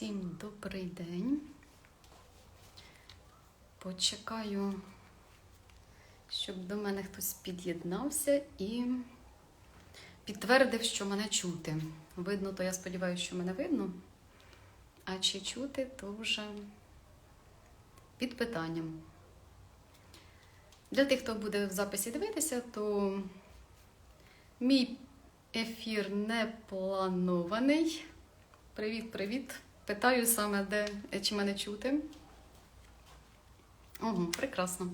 Всім добрий день. Почекаю, щоб до мене хтось під'єднався і підтвердив, що мене чути. Видно, то я сподіваюся, що мене видно. А чи чути, то вже під питанням. Для тих, хто буде в записі дивитися, то мій ефір не планований. Привіт, привіт. Питаю саме, де чи мене чути. Ого, прекрасно.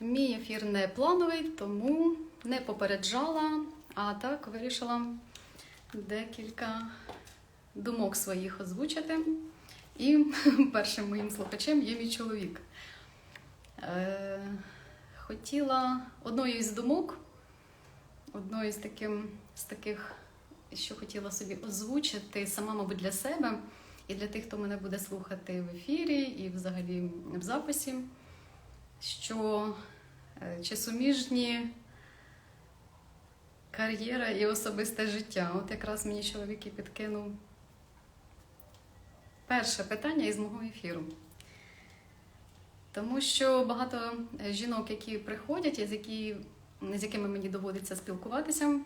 Мій ефір не плановий, тому не попереджала, а так вирішила декілька думок своїх озвучити. І першим моїм слухачем є мій чоловік. Е, хотіла одною із думок, одною з, таким, з таких, що хотіла собі озвучити, сама, мабуть, для себе і для тих, хто мене буде слухати в ефірі і взагалі в записі, що е, чи суміжні кар'єра і особисте життя. От якраз мені чоловік і підкинув перше питання із мого ефіру. Тому що багато жінок, які приходять, і з, які, з якими мені доводиться спілкуватися,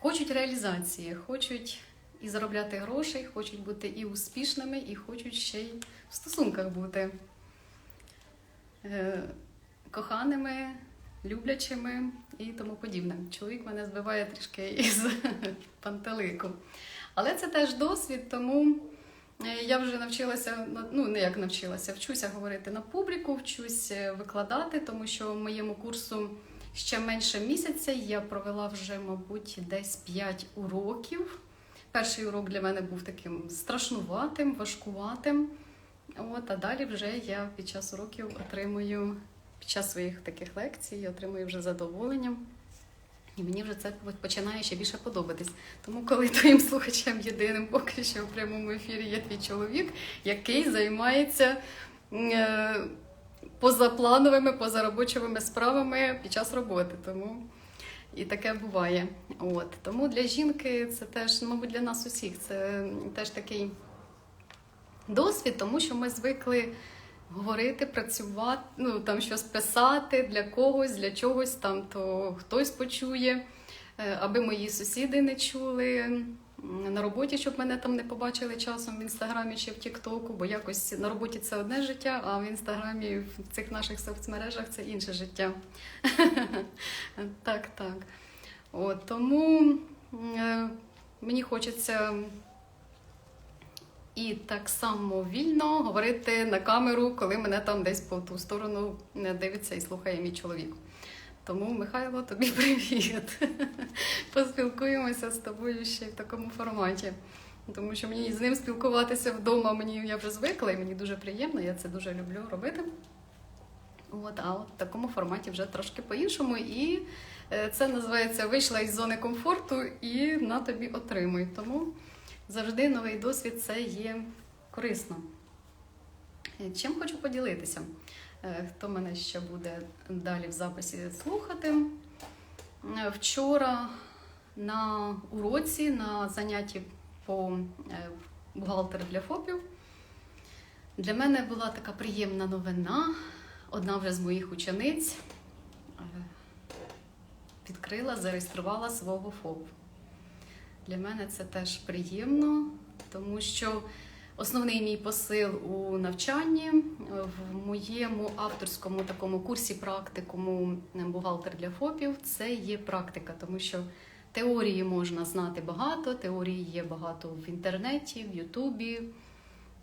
хочуть реалізації, хочуть і заробляти грошей, хочуть бути і успішними, і хочуть ще й в стосунках бути е, коханими, люблячими і тому подібне. Чоловік мене збиває трішки із пантелику. Але це теж досвід, тому е, я вже навчилася, ну не як навчилася, вчуся говорити на публіку, вчусь е, викладати, тому що в моєму курсу ще менше місяця я провела вже, мабуть, десь 5 уроків. Перший урок для мене був таким страшнуватим, важкуватим. От, а далі вже я під час уроків отримую, під час своїх таких лекцій, отримую вже задоволення. І мені вже це починає ще більше подобатись. Тому, коли твоїм слухачем єдиним поки що в прямому ефірі є твій чоловік, який займається е, позаплановими, позаробочими справами під час роботи. Тому і таке буває. От. Тому для жінки це теж, мабуть, для нас усіх це теж такий досвід, тому що ми звикли говорити, працювати, ну там щось писати для когось, для чогось там, то хтось почує, е, аби мої сусіди не чули. На роботі, щоб мене там не побачили часом в інстаграмі чи в Тіктоку, бо якось на роботі це одне життя, а в інстаграмі в цих наших соцмережах це інше життя. Так, так. От, Тому е, мені хочеться і так само вільно говорити на камеру, коли мене там десь по ту сторону не дивиться і слухає мій чоловік. Тому, Михайло, тобі привіт. Поспілкуємося з тобою ще в такому форматі. Тому що мені з ним спілкуватися вдома, мені я вже звикла, і мені дуже приємно, я це дуже люблю робити. От, а от в такому форматі вже трошки по-іншому. І е, це називається вийшла із зони комфорту і на тобі отримуй. Тому завжди новий досвід це є корисно. Е, Чим хочу поділитися? Е, Хто мене ще буде далі в записі слухати? Е, Вчора на уроці, на занятті по е, бухгалтер для ФОПів, для мене була така приємна новина. Одна вже з моїх учениць відкрила, зареєструвала свого ФОП. Для мене це теж приємно, тому що основний мій посил у навчанні е, в моєму авторському такому курсі практикуму бухгалтер для ФОПів це є практика, тому що теорії можна знати багато, теорії є багато в інтернеті, в Ютубі.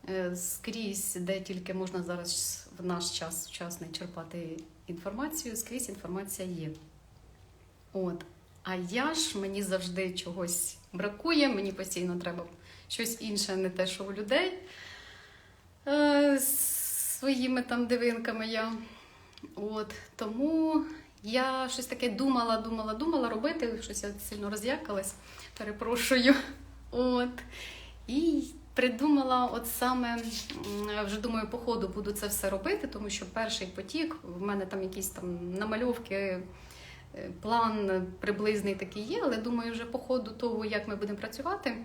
Е, Скрізь, де тільки можна зараз в наш час сучасний черпати інформацію, скрізь інформація є. От. А я ж мені завжди чогось бракує, мені постійно треба щось інше, не те, що у людей. Е, з своїми там дивинками я. От. Тому я щось таке думала, думала, думала робити, щось я сильно роз'якалась, перепрошую. От. І придумала, от саме вже думаю, по ходу буду це все робити, тому що перший потік, в мене там якісь там намальовки, е, план приблизний такий є, але думаю, вже по ходу того, як ми будемо працювати,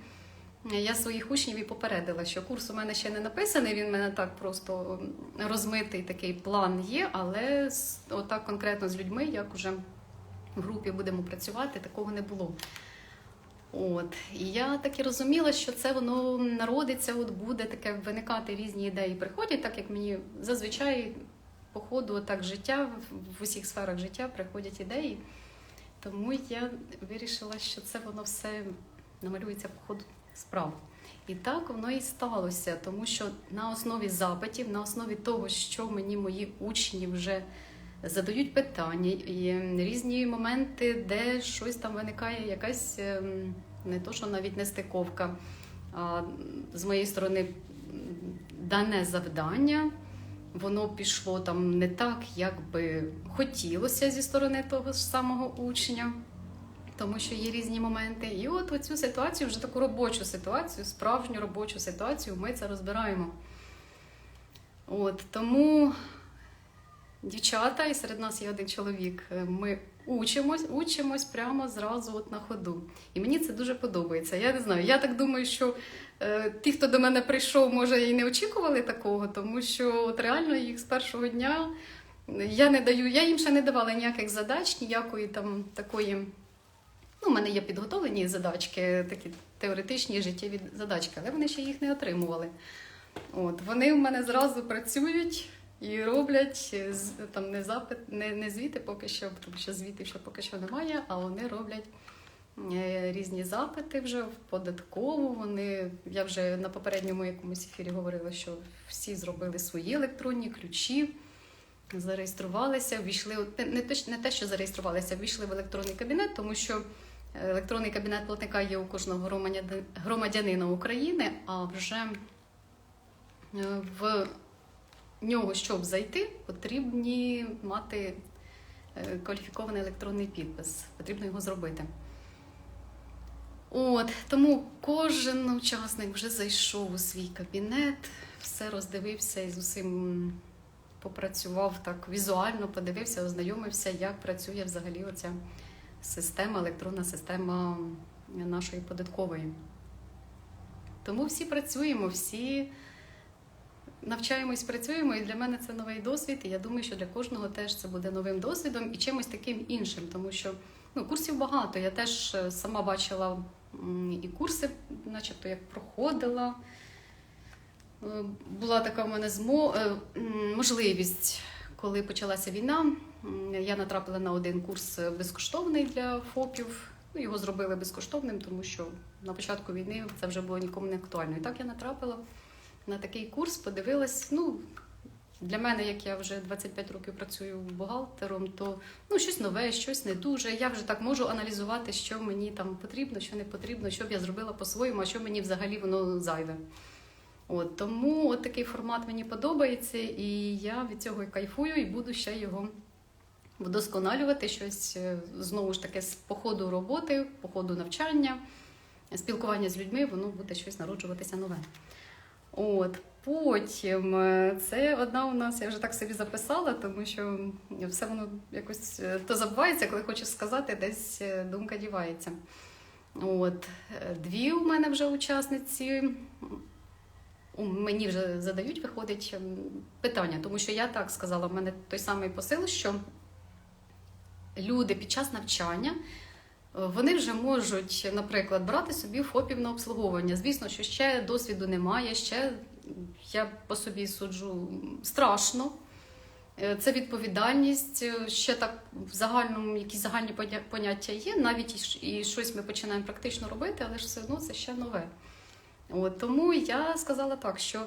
я своїх учнів і попередила, що курс у мене ще не написаний. Він в мене так просто розмитий такий план є, але отак конкретно з людьми, як уже в групі будемо працювати, такого не було. От і я так і розуміла, що це воно народиться, от буде таке виникати різні ідеї. Приходять, так як мені зазвичай по ходу так життя в усіх сферах життя приходять ідеї. Тому я вирішила, що це воно все намалюється по ходу справ. І так воно і сталося, тому що на основі запитів, на основі того, що мені мої учні вже задають питання, і різні моменти, де щось там виникає, якась ем, не то, що навіть не стиковка, а з моєї сторони дане завдання. Воно пішло там не так, як би хотілося зі сторони того ж самого учня, тому що є різні моменти. І от оцю ситуацію, вже таку робочу ситуацію, справжню робочу ситуацію, ми це розбираємо. От тому дівчата, і серед нас є один чоловік. е, Ми учимось, учимось прямо зразу от на ходу. І мені це дуже подобається. Я не знаю. Я так думаю, що е, ті, хто до мене прийшов, може і не очікували такого, тому що от реально їх з першого дня я не даю, я їм ще не давала ніяких задач, ніякої там такої. Ну, у мене є підготовлені задачки, такі теоретичні життєві задачки, але вони ще їх не отримували. От, вони в мене зразу працюють і роблять е, там не запит, не, не звіти поки що, тому що звітів ще поки що немає, а вони роблять е, різні запити вже в податкову. Вони, я вже на попередньому якомусь ефірі говорила, що всі зробили свої електронні ключі. Зареєструвалися, ввійшли не, те, що зареєструвалися, ввійшли в електронний кабінет, тому що електронний кабінет платника є у кожного громадянина України, а вже е, в нього, щоб зайти, потрібні мати е, кваліфікований електронний підпис. Потрібно його зробити. От, тому кожен учасник вже зайшов у свій кабінет, все роздивився і з усім попрацював так візуально, подивився, ознайомився, як працює взагалі оця система, електронна система нашої податкової. Тому всі працюємо, всі навчаємось, працюємо, і для мене це новий досвід. І я думаю, що для кожного теж це буде новим досвідом і чимось таким іншим, тому що ну, курсів багато. Я теж е, сама бачила і курси, начебто як проходила. Е, Була така в мене змо... е, можливість, коли почалася війна. Я натрапила на один курс безкоштовний для ФОПів. Ну, його зробили безкоштовним, тому що на початку війни це вже було нікому не актуально. І так я натрапила на такий курс, подивилась. Ну, для мене, як я вже 25 років працюю бухгалтером, то ну, щось нове, щось не дуже. Я вже так можу аналізувати, що мені там потрібно, що не потрібно, що б я зробила по-своєму, а що мені взагалі воно зайве. От, тому от такий формат мені подобається, і я від цього і кайфую, і буду ще його вдосконалювати щось е, знову ж таки з по ходу роботи, по ходу навчання, спілкування з людьми, воно буде щось народжуватися нове. От, потім е, це одна у нас, я вже так собі записала, тому що все воно якось е, то забувається, коли хочеш сказати, десь думка дівається. От, дві у мене вже учасниці. Мені вже задають, виходить питання, тому що я так сказала, в мене той самий посил, що люди під час навчання е, вони вже можуть, наприклад, брати собі ФОПів на обслуговування. Звісно, що ще досвіду немає, ще я по собі суджу страшно. Е, Це відповідальність, е, ще так в загальному якісь загальні поняття є. Навіть і щось ми починаємо практично робити, але ж все одно це ще нове. От, тому я сказала так, що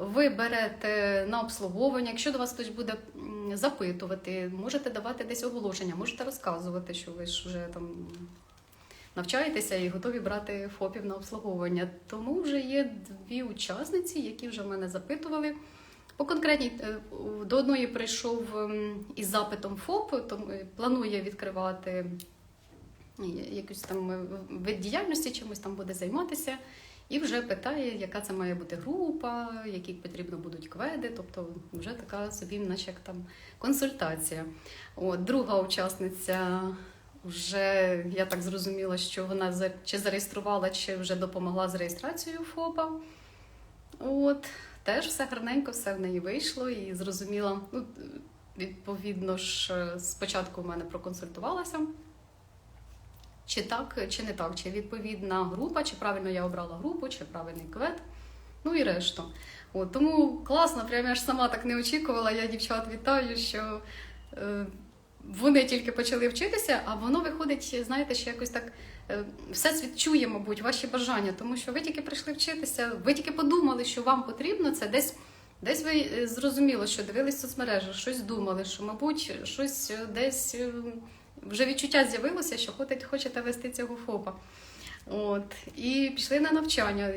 ви берете на обслуговування, якщо до вас хтось буде запитувати, можете давати десь оголошення, можете розказувати, що ви ж вже там навчаєтеся і готові брати ФОПів на обслуговування. Тому вже є дві учасниці, які вже мене запитували. По конкретній е, до одної прийшов ем, із запитом ФОП, тому е, планує відкривати е, якусь там вид діяльності, чимось там буде займатися. І вже питає, яка це має бути група, які потрібно будуть кведи, тобто вже така собі, наче як там консультація. От, друга учасниця вже я так зрозуміла, що вона чи зареєструвала, чи вже допомогла з реєстрацією ФОПа. От, теж все гарненько, все в неї вийшло і зрозуміла. Ну, відповідно ж, е, спочатку в мене проконсультувалася. Чи так, чи не так, чи відповідна група, чи правильно я обрала групу, чи правильний квет, ну і решту. От, тому класно, прям я ж сама так не очікувала. Я дівчат вітаю, що е, вони тільки почали вчитися, а воно виходить, знаєте, що якось так е, все світ чує, мабуть, ваші бажання, тому що ви тільки прийшли вчитися, ви тільки подумали, що вам потрібно це десь. Десь ви е, зрозуміло, що дивились соцмережі, щось думали, що, мабуть, щось е, десь е, вже відчуття з'явилося, що хочете, вести цього ФОПа. От. І пішли на навчання,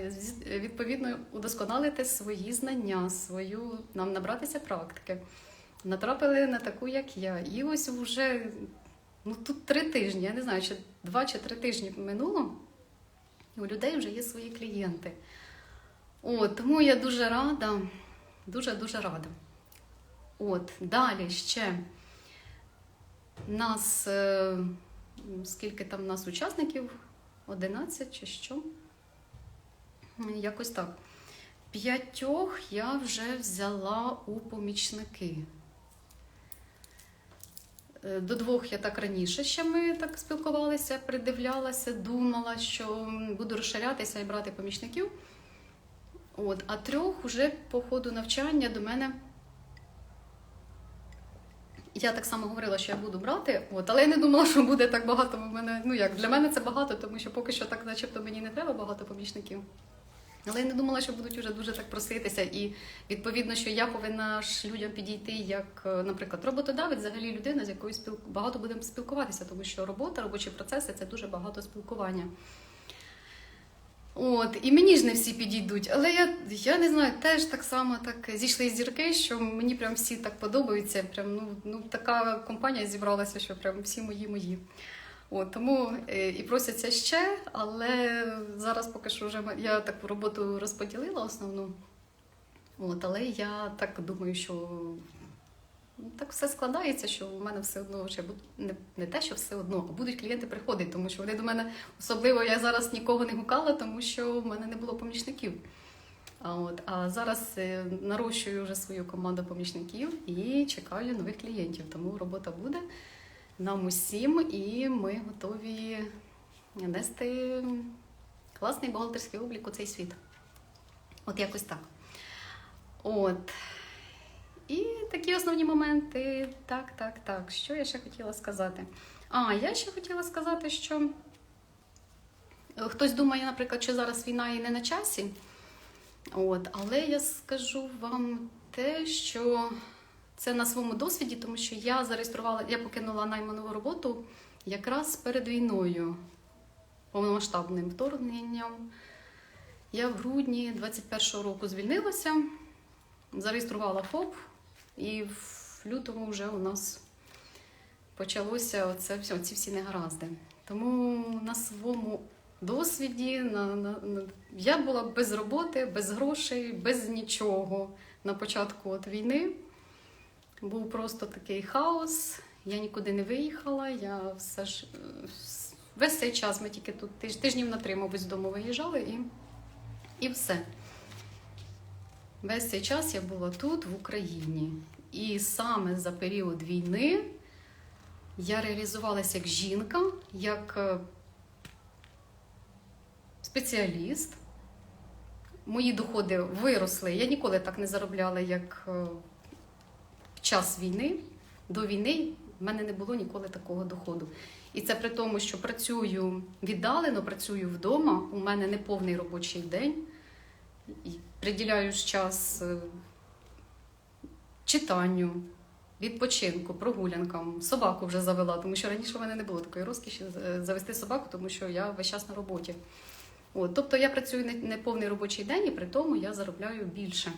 відповідно, удосконалити свої знання, свою, нам набратися практики. Натрапили на таку, як я. І ось вже ну, тут три тижні, я не знаю, чи два чи три тижні минуло, і у людей вже є свої клієнти. От, тому я дуже рада, дуже-дуже рада. От, далі ще нас, е, скільки там нас учасників? 11 чи що? Якось так. П'ятьох я вже взяла у помічники. Е, До двох я так раніше ще ми так спілкувалися, придивлялася, думала, що буду розширятися і брати помічників. От, а трьох уже по ходу навчання до мене. Я так само говорила, що я буду брати, от, але я не думала, що буде так багато. в мене, ну як, для мене це багато, тому що поки що так, начебто, мені не треба багато помічників. Але я не думала, що будуть вже дуже так проситися. І відповідно, що я повинна ж людям підійти як, е, наприклад, роботодавець, взагалі людина, з якою спіл... багато будемо спілкуватися, тому що робота, робочі процеси це дуже багато спілкування. От, і мені ж не всі підійдуть, але я, я не знаю, теж так само так зійшли зірки, що мені прям всі так подобаються. Прям, ну, ну, така компанія зібралася, що прям всі мої мої. От, тому е, і просяться ще, але зараз поки що вже я таку роботу розподілила основну. От, але я так думаю, що так все складається, що в мене все одно ще буд- не, не те, що все одно, а будуть клієнти приходити, тому що вони до мене особливо я зараз нікого не гукала, тому що в мене не було помічників. А, от, а зараз е, нарощую вже свою команду помічників і чекаю нових клієнтів. Тому робота буде нам усім, і ми готові нести класний бухгалтерський облік у цей світ. От якось так. От. І такі основні моменти. Так, так, так. Що я ще хотіла сказати? А, я ще хотіла сказати, що е, хтось думає, наприклад, що зараз війна і не на часі. От, але я скажу вам те, що це на своєму досвіді, тому що я зареєструвала, я покинула найману роботу якраз перед війною, повномасштабним вторгненням. Я в грудні 21-го року звільнилася, зареєструвала ФОП, і в лютому вже у нас почалося оце, ці всі негаразди. Тому на своєму досвіді на, на, на, я була без роботи, без грошей, без нічого на початку от війни. Був просто такий хаос. Я нікуди не виїхала. Я все ж е, весь цей час ми тільки тут тиж, тижнів на три, мабуть, з дому виїжджали і, і все. Весь цей час я була тут, в Україні. І саме за період війни я реалізувалася як жінка, як е, спеціаліст. Мої доходи виросли. Я ніколи так не заробляла, як е, в час війни. До війни в мене не було ніколи такого доходу. І це при тому, що працюю віддалено, працюю вдома. У мене не повний робочий день. Приділяю час е, читанню, відпочинку, прогулянкам. Собаку вже завела, тому що раніше в мене не було такої розкіші е, завести собаку, тому що я весь час на роботі. От, тобто я працюю не повний робочий день, і при тому я заробляю більше.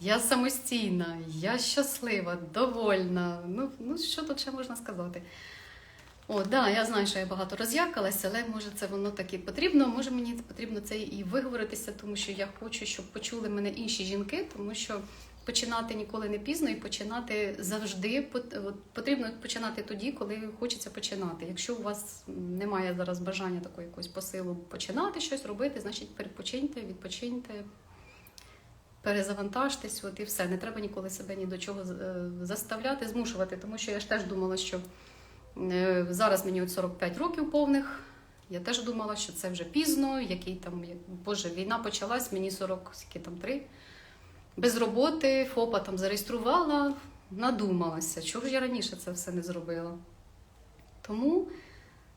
Я самостійна, я щаслива, довольна. Ну, ну що тут ще можна сказати? О, да, я знаю, що я багато роз'якалася, але може це воно так і потрібно. Може мені потрібно це і виговоритися, тому що я хочу, щоб почули мене інші жінки, тому що починати ніколи не пізно і починати завжди потрібно починати тоді, коли хочеться починати. Якщо у вас немає зараз бажання такого якогось посилу починати щось робити, значить перепочиньте, відпочиньте, перезавантажтесь, от і все. Не треба ніколи себе ні до чого е, заставляти, змушувати, тому що я ж теж думала, що зараз мені от 45 років повних. Я теж думала, що це вже пізно, який там, боже, війна почалась, мені 40, скільки там 3. Без роботи, ФОПа там зареєструвала, надумалася, чого ж я раніше це все не зробила. Тому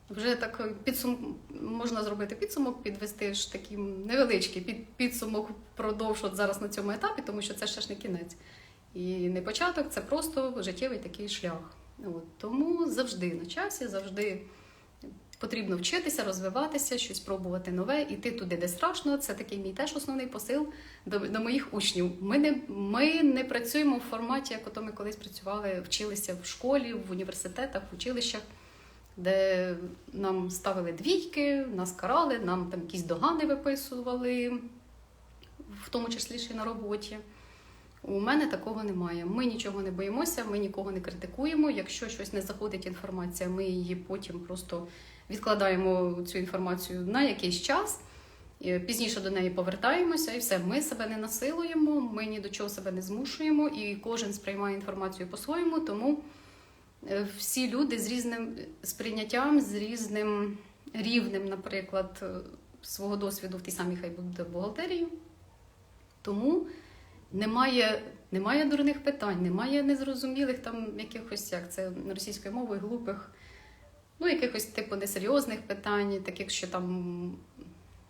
вже так підсум... можна зробити підсумок, підвести ж такий невеличкий під... підсумок впродовж от зараз на цьому етапі, тому що це ще ж не кінець. І не початок, це просто життєвий такий шлях. От. Тому завжди на часі, завжди потрібно вчитися, розвиватися, щось пробувати нове, іти туди, де страшно. Це такий мій теж основний посил до, до моїх учнів. Ми не, ми не працюємо в форматі, як ото ми колись працювали, вчилися в школі, в університетах, в училищах, де нам ставили двійки, нас карали, нам там якісь догани виписували, в тому числі ще на роботі. У мене такого немає. Ми нічого не боїмося, ми нікого не критикуємо. Якщо щось не заходить інформація, ми її потім просто відкладаємо цю інформацію на якийсь час. Пізніше до неї повертаємося, і все. Ми себе не насилуємо, ми ні до чого себе не змушуємо, і кожен сприймає інформацію по-своєму. Тому е, всі люди з різним сприйняттям, з різним рівнем, наприклад, е, свого досвіду в тій самій хай буде бухгалтерії. Тому немає, немає дурних питань, немає незрозумілих там якихось, як це російською мовою, глупих, ну, якихось типу несерйозних питань, таких, що там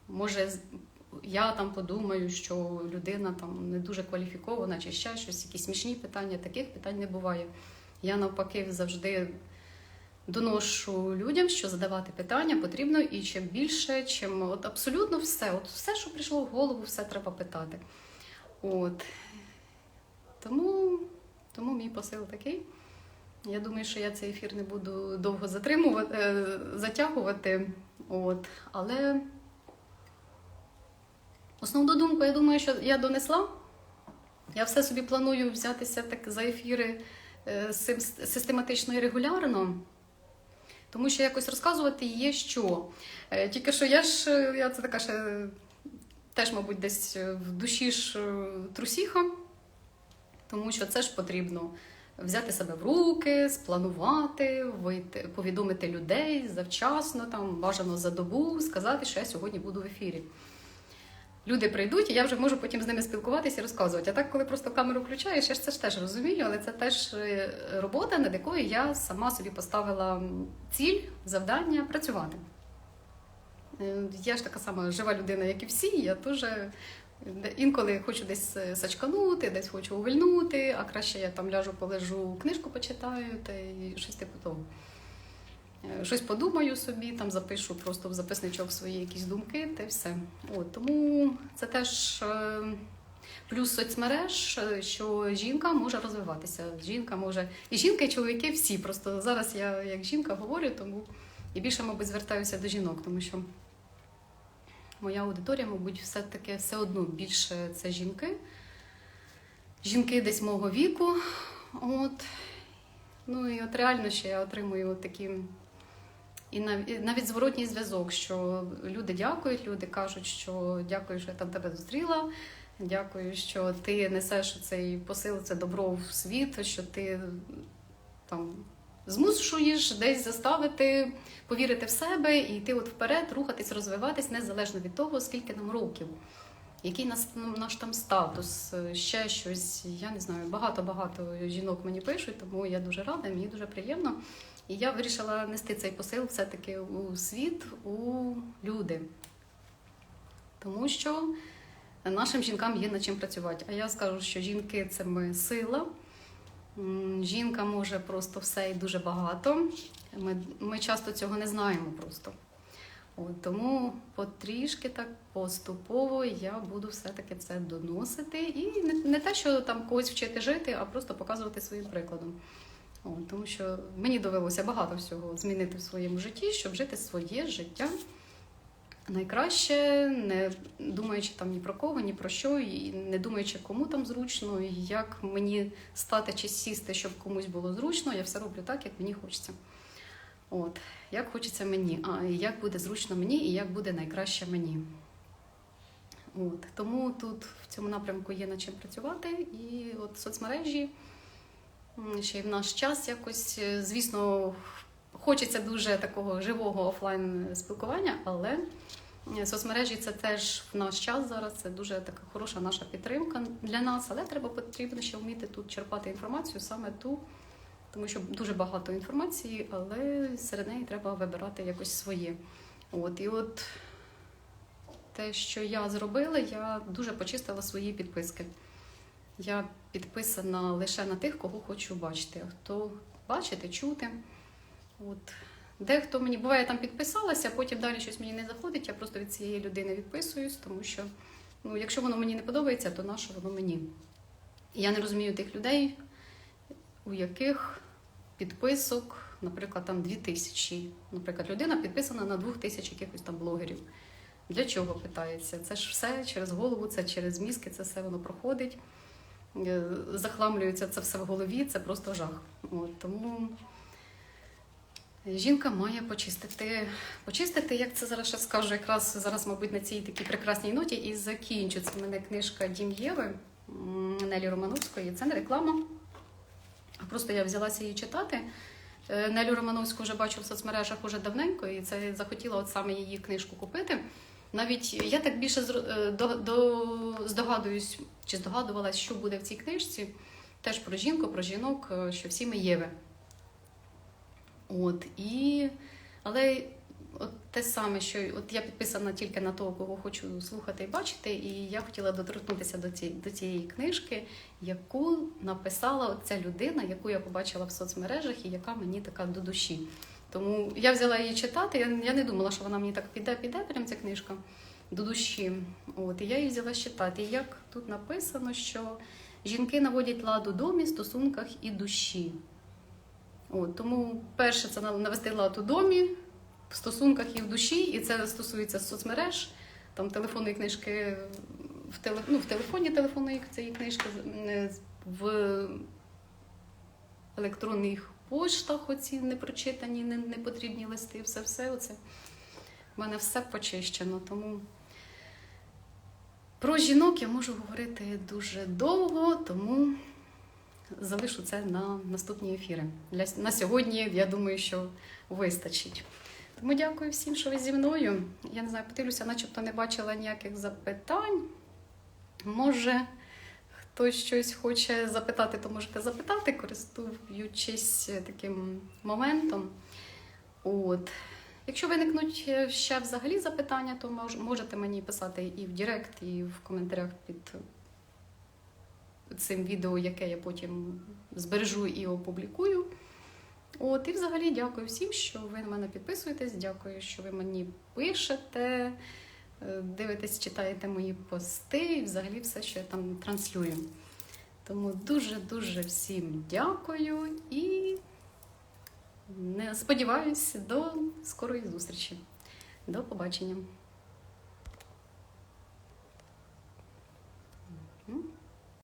може я там подумаю, що людина там не дуже кваліфікована чи ще щось, якісь смішні питання, таких питань не буває. Я навпаки завжди доношу людям, що задавати питання потрібно, і чим більше, чим от абсолютно все, от все, що прийшло в голову, все треба питати. От. Тому, тому мій посил такий. Я думаю, що я цей ефір не буду довго затримувати, е, затягувати. От. Але основну думку, я думаю, що я донесла. Я все собі планую взятися так за ефіри е, систематично і регулярно. Тому що якось розказувати є що. Е, Тільки що я ж, я це така ще теж, мабуть, десь е, в душі ж е, трусіха, тому що це ж потрібно взяти себе в руки, спланувати, вийти, повідомити людей завчасно, там бажано за добу, сказати, що я сьогодні буду в ефірі. Люди прийдуть, і я вже можу потім з ними спілкуватися і розказувати. А так, коли просто камеру включаєш, я ж це ж теж розумію, але це теж е, робота, над якою я сама собі поставила ціль, завдання працювати. Е, Я ж така сама жива людина, як і всі. Я теж е, інколи хочу десь е, сачканути, десь хочу увильнути, а краще я там ляжу, полежу, книжку почитаю та й щось типу того. Щось подумаю собі, там запишу просто в записничок свої якісь думки, та й все. От, тому це теж плюс соцмереж, що жінка може розвиватися. Жінка може. І жінка, і чоловіки всі. Просто зараз я як жінка говорю, тому і більше, мабуть, звертаюся до жінок, тому що моя аудиторія, мабуть, все-таки все одно більше це жінки. Жінки десь мого віку. От. Ну і от реально ще я отримую от такі. І нав- навіть зворотній зв'язок, що люди дякують, люди кажуть, що дякую, що я там тебе зустріла. Дякую, що ти несеш цей посил, це добро в світ, що ти там змушуєш десь заставити повірити в себе і йти от вперед, рухатись, розвиватись незалежно від того, скільки нам років, який нас, наш там статус, ще щось. Я не знаю, багато-багато жінок мені пишуть, тому я дуже рада, мені дуже приємно. І я вирішила нести цей посил все-таки у світ, у люди. Тому що нашим жінкам є над чим працювати. А я скажу, що жінки це ми сила. Жінка може просто все і дуже багато. Ми, ми часто цього не знаємо просто. От, тому потрішки так поступово я буду все-таки це доносити. І не, не те, що там когось вчити жити, а просто показувати своїм прикладом. От, тому що мені довелося багато всього змінити в своєму житті, щоб жити своє життя найкраще, не думаючи там ні про кого, ні про що, і не думаючи, кому там зручно, і як мені стати чи сісти, щоб комусь було зручно, я все роблю так, як мені хочеться. От, як хочеться мені, а як буде зручно мені, і як буде найкраще мені. От, тому тут в цьому напрямку є над чим працювати. І от соцмережі ще й в наш час якось, е, звісно, хочеться дуже такого живого офлайн спілкування, але е, соцмережі це теж в наш час зараз. Це дуже така хороша наша підтримка для нас, але треба потрібно ще вміти тут черпати інформацію саме ту, тому що дуже багато інформації, але серед неї треба вибирати якось своє. От і от те, що я зробила, я дуже почистила свої підписки. Я підписана лише на тих, кого хочу бачити. Хто бачити, чути. От. Дехто мені буває там підписалася, потім далі щось мені не заходить, я просто від цієї людини відписуюсь, тому що ну, якщо воно мені не подобається, то наше воно мені. І я не розумію тих людей, у яких підписок, наприклад, там 2000. Наприклад, людина підписана на 2000 якихось там блогерів. Для чого питається? Це ж все через голову, це через мізки, це все воно проходить. Е, Захламлюється це все в голові, це просто жах. От, тому жінка має почистити, почистити, як це зараз ще скажу, якраз зараз, мабуть, на цій такій прекрасній ноті і закінчу. Це в мене книжка Дім Єви Нелі Романовської. Це не реклама. Просто я взялася її читати. Е, Нелю Романовську вже бачу в соцмережах уже давненько, і це захотіла от саме її книжку купити. Навіть я так більше е, до, до, здогадуюсь, чи здогадувалась, що буде в цій книжці. Теж про жінку, про жінок, е, що всі ми Єви. От, і... Але от те саме, що от я підписана тільки на того, кого хочу слухати і бачити, і я хотіла доторкнутися до цієї, до цієї книжки, яку написала ця людина, яку я побачила в соцмережах, і яка мені така до душі. Тому я взяла її читати. Я, я не думала, що вона мені так піде, піде, прям ця книжка до душі. От, і я її взяла читати. І як тут написано, що жінки наводять лад у домі, стосунках і душі. От, тому перше це навести лад у домі, в стосунках і в душі, і це стосується соцмереж, там телефонної книжки в, теле, ну, в телефоні телефонної цієї книжки, е, в електронних поштах оці непрочитані, не- непотрібні листи, все все оце. У мене все почищено. Тому про жінок я можу говорити дуже довго, тому залишу це на наступні ефіри. Для, на сьогодні, я думаю, що вистачить. Тому дякую всім, що ви зі мною. Я не знаю, подивлюся, начебто не бачила ніяких запитань. Може, хтось щось хоче запитати, то можете запитати, користуючись таким моментом. От. Якщо виникнуть ще взагалі запитання, то можете мені писати і в Директ, і в коментарях під цим відео, яке я потім збережу і опублікую. От, і взагалі дякую всім, що ви на мене підписуєтесь. Дякую, що ви мені пишете, е, дивитесь, читаєте мої пости і взагалі все, що я там транслюю. Тому дуже-дуже всім дякую і не сподіваюся до скорої зустрічі. До побачення.